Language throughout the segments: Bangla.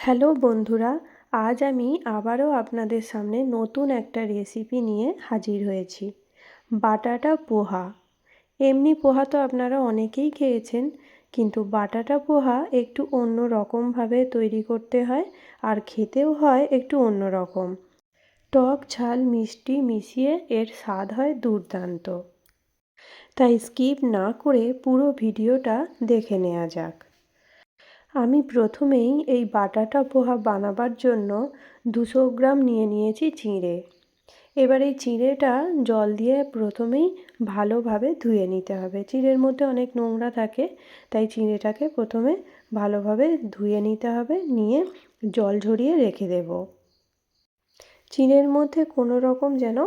হ্যালো বন্ধুরা, আজ আমি আবারও আপনাদের সামনে নতুন একটা রেসিপি নিয়ে হাজির হয়েছি। বাটাটা পোহা। এমনি পোহা তো আপনারা অনেকেই খেয়েছেন, কিন্তু বাটাটা পোহা একটু অন্য রকমভাবে তৈরি করতে হয় আর খেতেও হয় একটু অন্য রকম। টক, ঝাল, মিষ্টি মিশিয়ে এর স্বাদ হয় দুর্দান্ত। তাই স্কিপ না করে পুরো ভিডিওটা দেখে নেওয়া যাক। আমি প্রথমেই এই বাটাটা পোহা বানাবার জন্য দুশো গ্রাম নিয়ে নিয়েছি চিঁড়ে। এবার এই চিঁড়েটা জল দিয়ে প্রথমেই ভালোভাবে ধুয়ে নিতে হবে। চিঁড়ের মধ্যে অনেক নোংরা থাকে, তাই চিঁড়েটাকে প্রথমে ভালোভাবে ধুয়ে নিতে হবে, নিয়ে জল ঝরিয়ে রেখে দেব। চিঁড়ের মধ্যে কোনো রকম যেন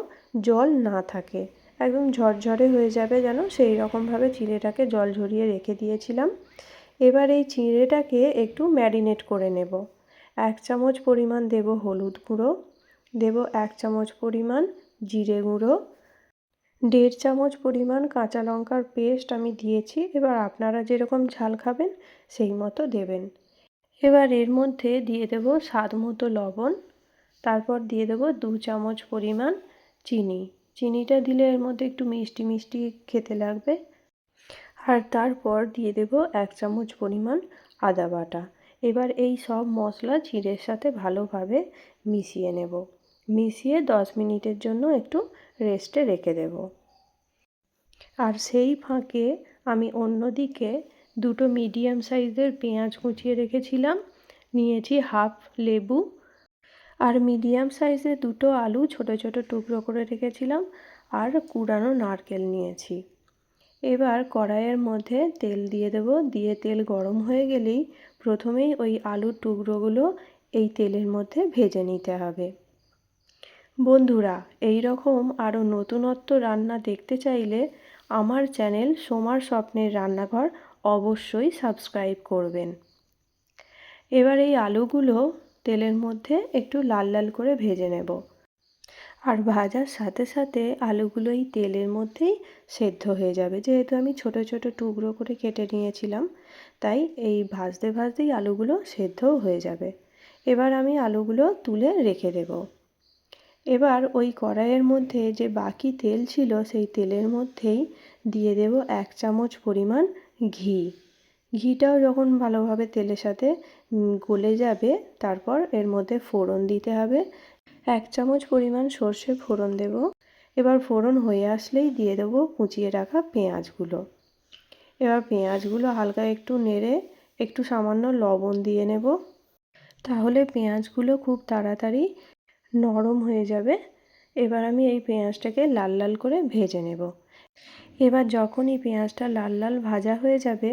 জল না থাকে, একদম ঝরঝরে হয়ে যাবে যেন সেই রকমভাবে চিঁড়েটাকে জল ঝরিয়ে রেখে দিয়েছিলাম। এবার এই চিঁড়েটাকে একটু ম্যারিনেট করে নেব। এক চামচ পরিমাণ দেব হলুদ গুঁড়ো, দেব এক চামচ পরিমাণ জিরে গুঁড়ো, দেড় চামচ পরিমাণ কাঁচা লঙ্কার পেস্ট আমি দিয়েছি, এবার আপনারা যেরকম ঝাল খাবেন সেই মতো দেবেন। এবার এর মধ্যে দিয়ে দেব স্বাদ মতো লবণ, তারপর দিয়ে দেব দু চামচ পরিমাণ চিনি। চিনিটা দিলে এর মধ্যে একটু মিষ্টি মিষ্টি খেতে লাগবে। আর তারপর দিয়ে দেব এক চামচ পরিমাণ আদা বাটা। এবার এই সব মশলা চিড়ের সাথে ভালোভাবে মিশিয়ে নেব। মিশিয়ে দশ মিনিটের জন্য একটু রেস্টে রেখে দেব। আর সেই ফাঁকে আমি অন্যদিকে দুটো মিডিয়াম সাইজের পেঁয়াজ কুচিয়ে রেখেছিলাম। নিয়েছি হাফ লেবু। আর মিডিয়াম সাইজের দুটো আলু ছোট ছোট টুকরো করে রেখেছিলাম। আর কুড়ানো নারকেল নিয়েছি। এবার কড়াইয়ের মধ্যে তেল দিয়ে দেব। দিয়ে তেল গরম হয়ে গেলেই প্রথমেই ওই আলুর টুকরোগুলো এই তেলের মধ্যে ভেজে নিতে হবে। বন্ধুরা এই রকম আরও নতুনত্ব রান্না দেখতে চাইলে আমার চ্যানেল সোমার স্বপ্নের রান্নাঘর অবশ্যই সাবস্ক্রাইব করবেন। এবার এই আলুগুলো তেলের মধ্যে একটু লাল লাল করে ভেজে নেব। আর ভাজার সাথে সাথে আলুগুলো এই তেলের মধ্যেই সেদ্ধ হয়ে যাবে। যেহেতু আমি ছোট ছোট টুকরো করে কেটে নিয়েছিলাম, তাই এই ভাজতে, ভাজতেই আলুগুলো সেদ্ধও হয়ে যাবে। এবার আমি আলুগুলো তুলে রেখে দেব। এবার ওই কড়াইয়ের মধ্যে যে বাকি তেল ছিল, সেই তেলের মধ্যেই দিয়ে দেব এক চামচ পরিমাণ ঘি। ঘিটাও যখন ভালোভাবে তেলের সাথে গলে যাবে, তারপর এর মধ্যে ফোড়ন দিতে হবে। এক চামচ পরিমাণ সর্ষে ফোড়ন দেব। এবার ফোড়ন হয়ে আসলেই দিয়ে দেবো কুচিয়ে রাখা পেঁয়াজগুলো। এবার পেঁয়াজগুলো হালকা একটু নেড়ে একটু সামান্য লবণ দিয়ে নেব। তাহলে পেঁয়াজগুলো খুব তাড়াতাড়ি নরম হয়ে যাবে। এবার আমি এই পেঁয়াজটাকে লাল লাল করে ভেজে নেব। এবার যখনই পেঁয়াজটা লাল লাল ভাজা হয়ে যাবে,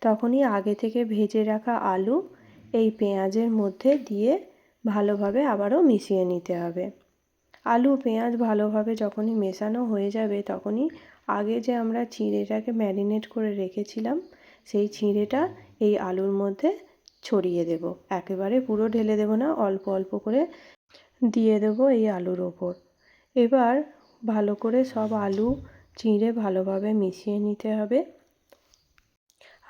তখনই আগে থেকে ভেজে রাখা আলু এই পেঁয়াজের মধ্যে দিয়ে ভালোভাবে আবারও মিশিয়ে নিতে হবে। আলু, পেঁয়াজ ভালোভাবে যখনই মেশানো হয়ে যাবে তখনই আগে যে আমরা চিঁড়েটাকে ম্যারিনেট করে রেখেছিলাম, সেই চিঁড়েটা এই আলুর মধ্যে ছড়িয়ে দেব। একেবারে পুরো ঢেলে দেব না, অল্প অল্প করে দিয়ে দেব এই আলুর ওপর। এবার ভালো করে সব আলু চিঁড়ে ভালোভাবে মিশিয়ে নিতে হবে।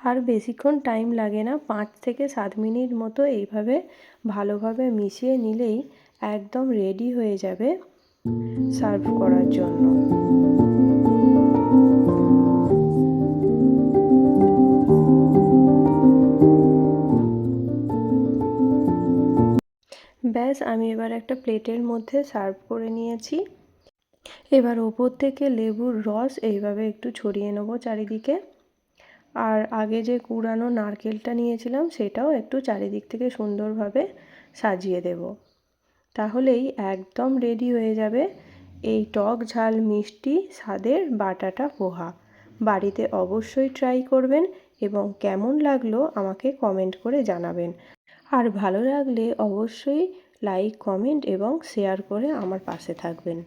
আর বেশিক্ষণ টাইম লাগে না, পাঁচ থেকে সাত মিনিট মতো এইভাবে ভালোভাবে মিশিয়ে নিলেই একদম রেডি হয়ে যাবে সার্ভ করার জন্য। ব্যাস, আমি এবার একটা প্লেটের মধ্যে সার্ভ করে নিয়েছি। এবার ওপর থেকে লেবুর রস এইভাবে একটু ছড়িয়ে নেব চারিদিকে। আর আগে যে কুড়ানো নারকেলটা নিয়েছিলাম, সেটাও একটু চারিদিক থেকে সুন্দরভাবে সাজিয়ে দেব। তাহলেই একদম রেডি হয়ে যাবে এই টক ঝাল মিষ্টি স্বাদের বাটাটা পোহা। বাড়িতে অবশ্যই ট্রাই করবেন এবং কেমন লাগল আমাকে কমেন্ট করে জানাবেন। আর ভালো লাগলে অবশ্যই লাইক কমেন্ট এবং শেয়ার করে আমার পাশে থাকবেন।